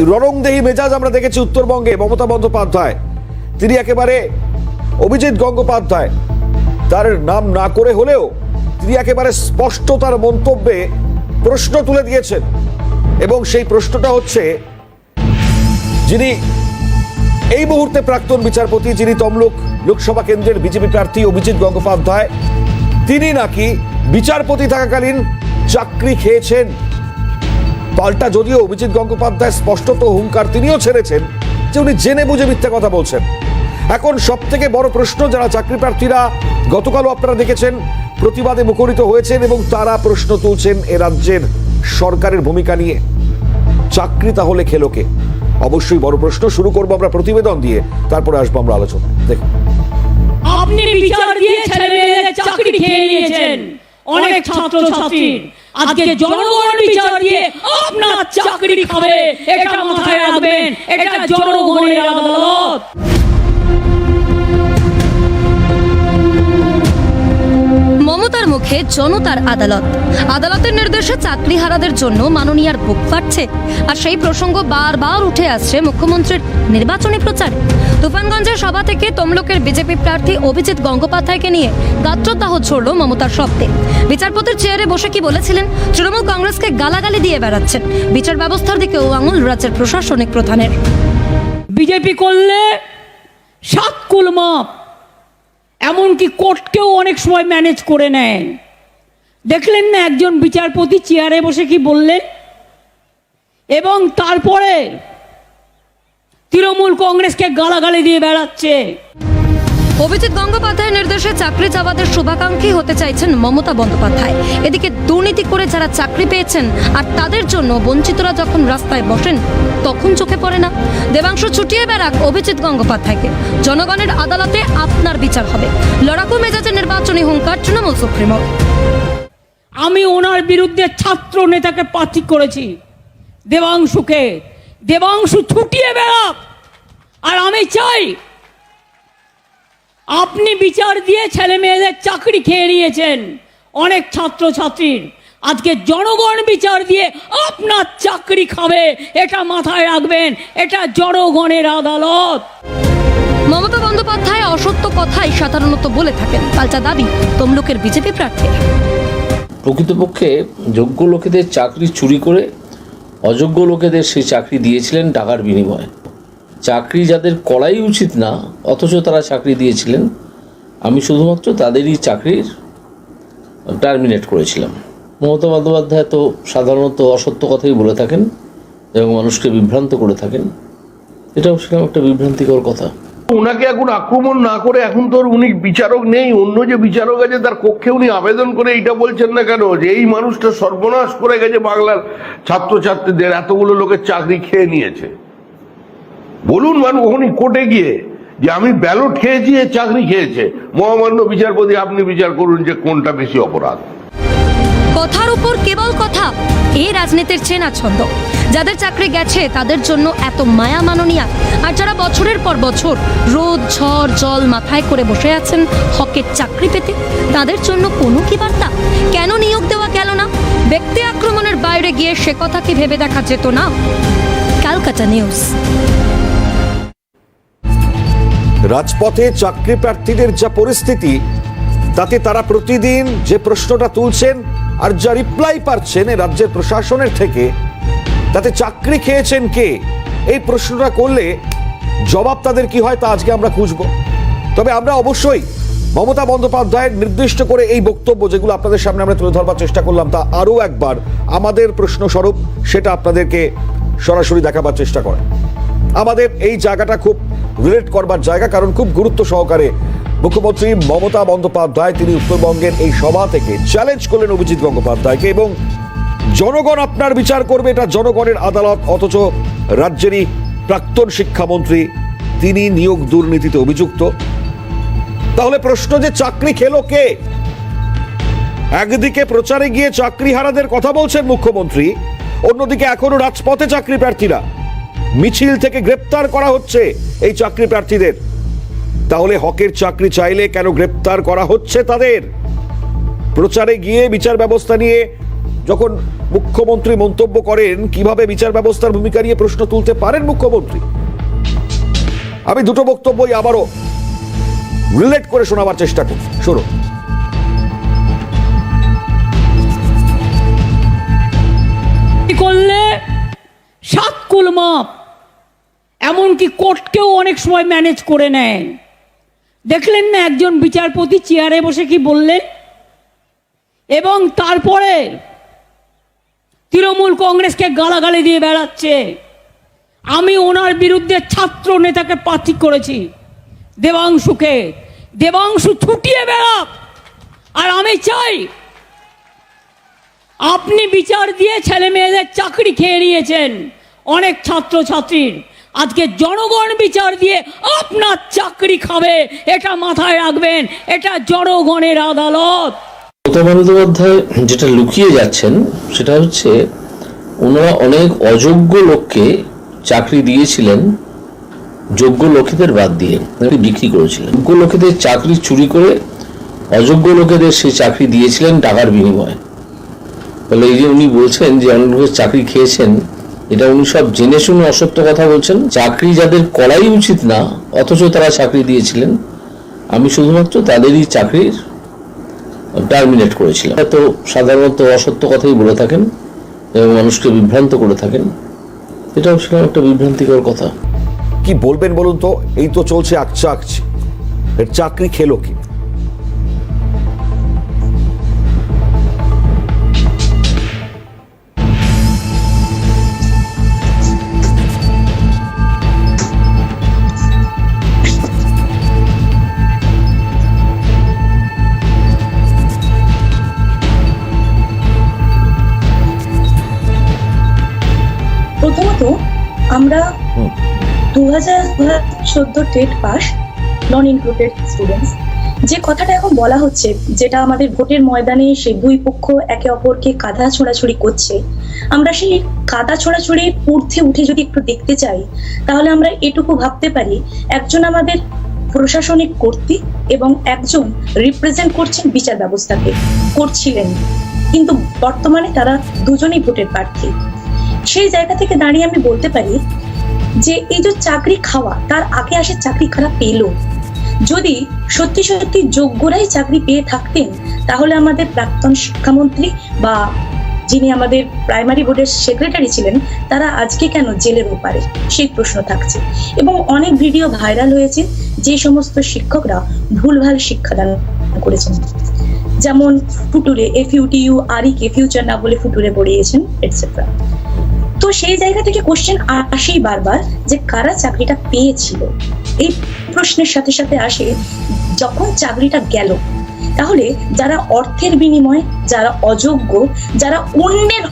ররংদেহী মেজাজ আমরা দেখেছি উত্তরবঙ্গে মমতা বন্দ্যোপাধ্যায়। তিনি একেবারে অভিজিৎ গঙ্গোপাধ্যায়। তার নাম না করে হলেও তিনি একেবারে স্পষ্ট তার মন্তব্যে প্রশ্ন তুলে দিয়েছেন। এবং সেই প্রশ্নটা হচ্ছে, যিনি এই মুহূর্তে প্রাক্তন বিচারপতি, যিনি তমলুক লোকসভা কেন্দ্রের বিজেপি প্রার্থী অভিজিৎ গঙ্গোপাধ্যায়, তিনি নাকি বিচারপতি থাকাকালীন চাকরি খেয়েছেন? পাল্টা যদিও অভিজিৎ গঙ্গোপাধ্যায় স্পষ্টত হুঙ্কার তিনিও ছেড়েছেন যে উনি জেনে বুঝে মিথ্যা কথা বলছেন। এখন সব থেকে বড় প্রশ্ন, যারা চাকরি প্রার্থীরা গতকালও আপনারা দেখেছেন, প্রতিবাদে মুখরিত হয়েছেন এবং তারা প্রশ্ন তুলছেন এ রাজ্যের সরকারের ভূমিকা নিয়ে। চাকরি তাহলে খেলোকে অবশ্যই বড় প্রশ্ন, শুরু করব আমরা প্রতিবেদন দিয়ে, তারপরে আসব আমরা আলোচনা। দেখুন। আপনি বিচার দিয়ে ছেলে চাকরি খেয়ে নিয়েছেন। অনেক ছাত্র ছাত্রীর আজকে জনগণ বিচার দিয়ে আপনার চাকরি খাবে এটা মাথায় রাখবেন এটা জনগণের আদালত। মমতার মুখে জনতার আদালত। আদালতের নির্দেশে চাকরিহারাদের জন্য মাননীয়ার বুক ফাটছে। আর সেই প্রসঙ্গ বারবার উঠে আসছে মুখ্যমন্ত্রীর নির্বাচনী প্রচারে। তুফানগঞ্জের সভা থেকে তমলুকের বিজেপি প্রার্থী অভিজিৎ গঙ্গোপাধ্যায়কে নিয়ে গাত্রদাহ ছড়ল মমতার শব্দে। বিচারপতির চেয়ারে বসে কি বলেছিলেন? তৃণমূল কংগ্রেসকে গালাগালি দিয়ে বেড়াচ্ছেন। বিচার ব্যবস্থার দিকেও আঙুল রাজ্যের প্রশাসনিক প্রধানের। বিজেপি করলে সাত কুল মাপ। এমনকি কোর্টকেও অনেক সময় ম্যানেজ করে নেয়। দেখলেন না একজন বিচারপতি চেয়ারে বসে কি বললেন? এবং তারপরে তৃণমূল কংগ্রেসকে গালাগালি দিয়ে বেড়াচ্ছে। অভিজিৎ গঙ্গোপাধ্যায়ের নির্দেশে চাকরি চাওয়াদের শুভাকাঙ্ক্ষী হতে চাইছেন মমতা বন্দ্যোপাধ্যায়। এদিকে দুর্নীতি করে যারা চাকরি পেয়েছেন আর তাদের জন্য বঞ্চিতরা যখন রাস্তায় বসেন, তখন চোখে পড়ে না। দেবাংশ ছুটিয়ে বেড়াক অভিজিৎ গঙ্গোপাধ্যায়কে। জনগণের আদালতে আপনার বিচার হবে। লড়াকু মেজাজে নির্বাচনী হুঙ্কার তৃণমূল সুপ্রিমো। আমি ওনার বিরুদ্ধে ছাত্র নেতাকে প্রার্থী করেছি। দেবাংশুকে। দেবাংশু ছুটিয়ে বেড়াক। আর আমি চাই আপনি বিচার দিয়ে ছেলে মেয়েদের চাকরি খেয়ে নিয়েছেন। অনেক ছাত্র ছাত্রীর আজকে জনগণ বিচার দিয়ে আপনার চাকরি খাবে এটা মাথায় রাখবেন এটা জনগণের আদালত। মমতা বন্দ্যোপাধ্যায় অসত্য কথাই সাধারণত বলে থাকেন। পাল্টা দাবি তমলুকের বিজেপি প্রার্থীর। প্রকৃতপক্ষে যোগ্য লোকেদের চাকরি চুরি করে অযোগ্য লোকেদের সেই চাকরি দিয়েছিলেন টাকার বিনিময়ে। চাকরি যাদের করাই উচিত না অথচ তারা চাকরি দিয়েছিলেন আমি শুধুমাত্র তাদেরই চাকরির টার্মিনেট করেছিলাম। মমতা বন্দ্যোপাধ্যায় তো সাধারণত অসত্য কথাই বলে থাকেন এবং মানুষকে বিভ্রান্ত করে থাকেন। এটাও সেরকম একটা বিভ্রান্তিকর কথা। ওনাকে এখন আক্রমণ না করে এখন তো আর উনি বিচারক নেই, অন্য যে বিচারক আছে তার কক্ষে উনি আবেদন করে এটা বলছেন না কেন? যে এই মানুষটা সর্বনাশ করে গেছে বাংলার ছাত্রছাত্রীদের, এতগুলো লোকের চাকরি খেয়ে নিয়েছে। বলুন মানুষ উনি কোর্টে গিয়ে যে আমি ব্যালট খেয়েছি, এ চাকরি খেয়েছে। মহামান্য বিচারপতি, আপনি বিচার করুন যে কোনটা বেশি অপরাধ। কথার উপর কেবল কথা এই রাজনীতির চেনা ছন্দ। যাদের চাকরি গেছে, তাদের জন্য এত মায়া মাননীয়া। আর যারা বছরের পর বছর রোদ, ঝড়, জল মাথায় করে বসে আছেন হকের চাকরি পেতে, তাদের জন্য কোনো কি বার্তা? কেন নিয়োগ দেওয়া গেল না? ব্যক্তি আক্রমণের বাইরে গিয়ে সে কথা কি ভেবে দেখা যেত না? ক্যালকাটা নিউজ। রাজপথে চাকরি প্রার্থীদের যা পরিস্থিতি, তাতে তারা প্রতিদিন যে প্রশ্নটা তুলছেন আর যা রিপ্লাই পাচ্ছেন রাজ্যের প্রশাসনের থেকে, তাতে চাকরি খেয়েছেন কে? এই প্রশ্নটা করলে জবাব তাদের কি হয় তা আজকে আমরা খুঁজব। তবে আমরা অবশ্যই মমতা বন্দ্যোপাধ্যায়ের নির্দিষ্ট করে এই বক্তব্য যেগুলো আপনাদের সামনে আমরা তুলে ধরবার চেষ্টা করলাম তা আরও একবার আমাদের প্রশ্ন স্বরূপ সেটা আপনাদেরকে সরাসরি দেখাবার চেষ্টা করে আমাদের এই জায়গাটা খুব রিলেট করবার জায়গা, কারণ খুব গুরুত্ব সহকারে মুখ্যমন্ত্রী মমতা বন্দ্যোপাধ্যায় তিনি উত্তরবঙ্গের এই সভা থেকে চ্যালেঞ্জ করলেন অভিজিৎ গঙ্গোপাধ্যায়কে এবং জনগণ আপনার বিচার করবে, এটা জনগণের আদালত, অথচ রাজ্যেরই প্রাক্তন শিক্ষামন্ত্রী তিনি নিয়োগ দুর্নীতিতে অভিযুক্ত। তাহলে প্রশ্ন যে চাকরি খেলো কে? একদিকে প্রচারে গিয়ে চাকরি হারাদের কথা বলছেন মুখ্যমন্ত্রী, অন্যদিকে এখনও রাজপথে চাকরি প্রার্থীরা। মিছিল থেকে গ্রেপ্তার করা হচ্ছে এই চাকরি প্রার্থীদের। তাহলে হকের চাকরি চাইলে কেন গ্রেপ্তার করা হচ্ছে তাদের? প্রচারে গিয়ে বিচার ব্যবস্থা নিয়ে যখন মুখ্যমন্ত্রী মন্তব্য করেন, কীভাবে বিচার ব্যবস্থার ভূমিকা নিয়ে প্রশ্ন তুলতে পারেন মুখ্যমন্ত্রী? আমি দুটো বক্তব্যই আবারও রিলেট করে শোনাবার চেষ্টা করি শুনুন। করলে? সাত কুল মাপ। এমনকি কোর্টকেও অনেক সময় ম্যানেজ করে নেয়। দেখলেন না একজন বিচারপতি চেয়ারে বসে কি বললেন? এবং তারপরে তৃণমূল কংগ্রেসকে গালাগালি দিয়ে বেড়াচ্ছে। আমি ওনার বিরুদ্ধে ছাত্র নেতাকে প্রার্থী করেছি। দেবাংশুকে। দেবাংশু ছুটিয়ে বেড়াক। আর আমি চাই আপনি বিচার দিয়ে ছেলে মেয়েদের চাকরি খেয়ে নিয়েছেন। অনেক ছাত্র ছাত্রীর আজকে জনগণ বিচার দিয়ে আপনার চাকরি খাবে, এটা মাথায় রাখবেন, এটা জনগণের আদালত। মমতা বন্দ্যোপাধ্যায় যেটা লুকিয়ে যাচ্ছেন, সেটা হচ্ছে ওনারা অনেক অযোগ্য লোককে চাকরি দিয়েছিলেন, যোগ্য লোকেদের বাদ দিয়ে বিক্রি করেছিলেন। যোগ্য লোকেদের চাকরি চুরি করে অযোগ্য লোকেদের সেই চাকরি দিয়েছিলেন টাকার বিনিময়ে। তাহলে এই যে উনি বলছেন যে অনেক চাকরি খেয়েছেন এটা উনি সব জেনে শুনে অসত্য কথা বলছেন। চাকরি যাদের করাই উচিত না, অথচ তারা চাকরি দিয়েছিলেন, আমি শুধুমাত্র তাদেরই চাকরির টার্মিনেট করেছিলাম। তো সাধারণত অসত্য কথাই বলে থাকেন এবং মানুষকে বিভ্রান্ত করে থাকেন। এটাও ছিল একটা বিভ্রান্তিকর কথা। কি বলবেন বলুন তো? এই তো চলছে আকচা আকছি এর চাকরি খেলো কি? দু হাজার চোদ্দ TET pass non included students যে কথাটা এখন বলা হচ্ছে, যেটা আমাদের ভোটের ময়দানে এসে দুই পক্ষ একে অপরকে কাদা ছোড়াছুড়ি করছে, আমরা সেই কাদা ছোড়াছুড়ির ঊর্ধ্বে উঠে যদি একটু দেখতে চাই, তাহলে আমরা এটুকু ভাবতে পারি, একজন আমাদের প্রশাসনিক কর্তৃ এবং একজন রিপ্রেজেন্ট করছেন বিচার ব্যবস্থাকে, করছিলেন। কিন্তু বর্তমানে তারা দুজনেই ভোটের প্রার্থী। সেই জায়গা থেকে দাঁড়িয়ে আমি বলতে পারি যে এই যে চাকরি খাওয়া, তার আগে আসে চাকরি খারাপ পেল। যদি সত্যি সত্যি যোগ্যরাই চাকরি পেয়ে থাকতেন, তাহলে আমাদের প্রাক্তন শিক্ষামন্ত্রী বা যিনি আমাদের প্রাইমারি বোর্ডের সেক্রেটারি ছিলেন, তারা আজকে কেন জেলের ওপারে? সেই প্রশ্ন থাকছে। এবং অনেক ভিডিও ভাইরাল হয়েছে যে সমস্ত শিক্ষকরা ভুলভাল শিক্ষাদান করেছেন। যেমন ফুটুরে এফ ইউটিইউ আরিকে ফিউচার না বলে ফুটুরে পড়িয়েছেন এটসেট্রা তো সেই জায়গা থেকে কোশ্চেন আসেই বারবার যে কারা চাকরিটা পেয়েছিল? এই প্রশ্নের সাথে সাথে আসে যখন চাকরিটা গেল তাহলে যারা অর্থের বিনিময়ে যারা অযোগ্য যারা অন্যের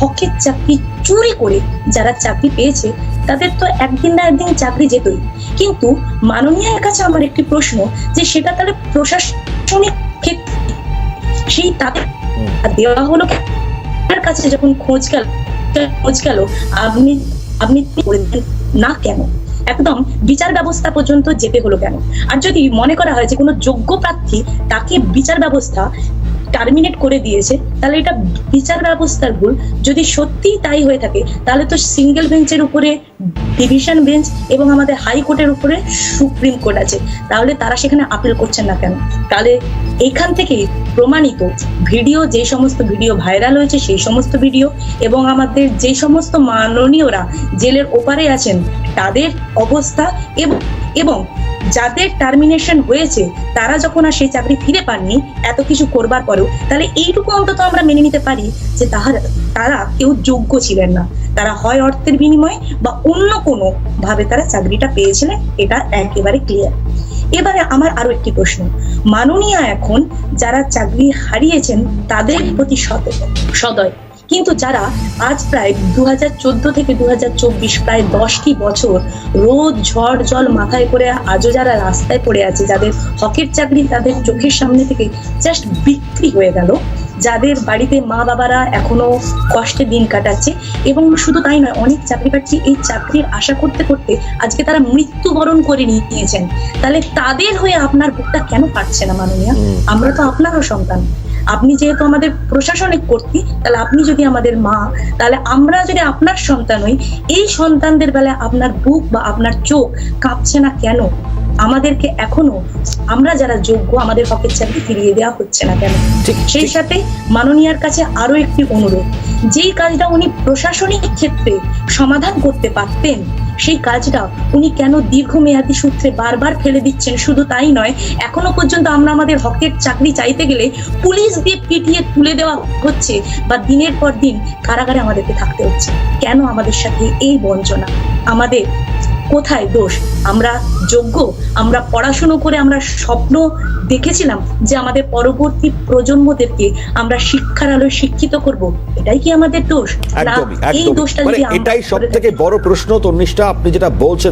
হকের চাকরি চুরি করে যারা চাকরি পেয়েছে তাদের তো একদিন না একদিন চাকরি যেতই। কিন্তু মাননীয়ের কাছে আমার একটি প্রশ্ন যে সেটা তাহলে প্রশাসনিক ক্ষেত্রে সেই তাদের দেওয়া হলো? কাছে যখন খোঁজ গেল? গেল, আপনি আপনি না কেন? একদম বিচার ব্যবস্থা পর্যন্ত যেতে হলো কেন? আর যদি মনে করা হয় যে কোনো যোগ্য প্রার্থী তাকে বিচার ব্যবস্থা টার্মিনেট করে দিয়েছে, তাহলে এটা বিচার ব্যবস্থার ভুল। যদি সত্যিই তাই হয়ে থাকে, তাহলে তো সিঙ্গেল বেঞ্চের উপরে ডিভিশন বেঞ্চ এবং আমাদের হাইকোর্টের উপরে সুপ্রিম কোর্ট আছে। তাহলে তারা সেখানে আপিল করছেন না কেন? তাহলে এইখান থেকেই প্রমাণিত ভিডিও যে সমস্ত ভিডিও ভাইরাল হয়েছে, সেই সমস্ত ভিডিও এবং আমাদের যে সমস্ত মাননীয়রা জেলের ওপারে আছেন, তাদের অবস্থা এবং যাদের টার্মিনেশন হয়েছে, তারা যখন আর সেই চাকরি ফিরে পাননি, এত কিছু করবার পরেও, তাহলে এইটুকু অন্তত আমরা মেনে নিতে পারি যে তাহার, তারা কেউ যোগ্য ছিলেন না। তারা হয় অর্থের বিনিময়ে বা অন্য কোনো ভাবে তারা চাকরিটা পেয়েছিলেন, এটা একেবারে ক্লিয়ার এবারে আমার আরও একটি প্রশ্ন। মাননীয়া এখন যারা চাকরি হারিয়েছেন, তাদের প্রতি সদয় সদয়। কিন্তু যারা আজ প্রায় দু থেকে দু হাজার চব্বিশ প্রায় দশটি বছর রোদ ঝড় জল মাথায় করে আজও যারা রাস্তায় পড়ে আছে যাদের হকের চাকরি তাদের চোখের সামনে থেকে জাস্ট বিক্রি হয়ে গেল। যাদের বাড়িতে মা বাবারা এখনও কষ্টে দিন কাটাচ্ছে এবং শুধু তাই নয় অনেক চাকরি প্রার্থী এই চাকরির আশা করতে করতে আজকে তারা মৃত্যুবরণ করে নিয়েছেন। তাহলে তাদের হয়ে আপনার বুকটা কেন পারছে না মাননীয়া? আমরা তো আপনারও সন্তান। আপনি যেহেতু আমাদের প্রশাসনিক কর্তৃ তাহলে আপনি যদি আমাদের মা তাহলে আমরা যদি আপনার সন্তান হই এই সন্তানদের বেলায় আপনার বুক বা আপনার চোখ কাঁপছে না কেন? আমাদেরকে এখনও আমরা যারা যোগ্য আমাদের হকের চাকরি ফিরিয়ে দেওয়া হচ্ছে না কেন? সেই সাথে মাননীয়ার কাছে আরও একটি অনুরোধ যেই কাজটা উনি প্রশাসনিক ক্ষেত্রে সমাধান করতে পারতেন সেই কাজটা উনি কেন দীর্ঘমেয়াদী সূত্রে বারবার ফেলে দিচ্ছেন শুধু তাই নয়, এখনও পর্যন্ত আমরা আমাদের হকের চাকরি চাইতে গেলে পুলিশ দিয়ে পিটিয়ে তুলে দেওয়া হচ্ছে বা দিনের পর দিন কারাগারে আমাদেরকে থাকতে হচ্ছে। কেন আমাদের সাথে এই বঞ্চনা? আমাদের কোথায় দোষ? আমরা যোগ্য? আমরা পড়াশুনো করে আমরা স্বপ্ন দেখেছিলাম যে আমাদের পরবর্তী প্রজন্মদেরকে আমরা শিক্ষার আলোয় শিক্ষিত করব। এটাই কি আমাদের দোষ? না এই দোষটা মানে যদি আমরা এটাই সব থেকে বড় প্রশ্ন তন্নিষ্ঠা আপনি যেটা বলছেন